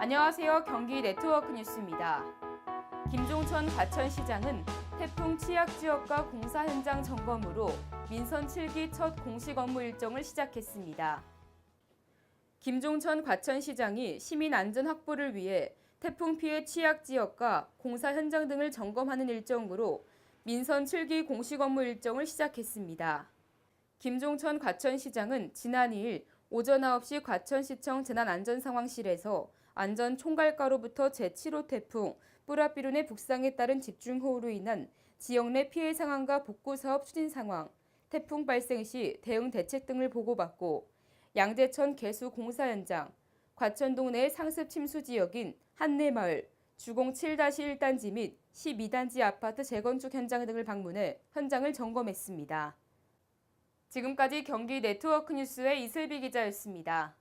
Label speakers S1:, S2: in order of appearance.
S1: 안녕하세요. 경기 네트워크 뉴스입니다. 김종천 과천시장은 태풍 취약 지역과 공사 현장 점검으로 민선 7기 첫 공식 업무 일정을 시작했습니다. 김종천 과천시장이 시민 안전 확보를 위해 태풍 피해 취약 지역과 공사 현장 등을 점검하는 일정으로 민선 7기 공식 업무 일정을 시작했습니다. 김종천 과천시장은 지난 2일 오전 9시 과천시청 재난안전상황실에서 안전 총괄과로부터 제7호 태풍 뿌라비룬의 북상에 따른 집중호우로 인한 지역 내 피해 상황과 복구 사업 추진 상황, 태풍 발생 시 대응 대책 등을 보고받고 양재천 개수 공사 현장, 과천동 내 상습 침수 지역인 한내마을, 주공 7-1단지 및 12단지 아파트 재건축 현장 등을 방문해 현장을 점검했습니다. 지금까지 경기 네트워크 뉴스의 이슬비 기자였습니다.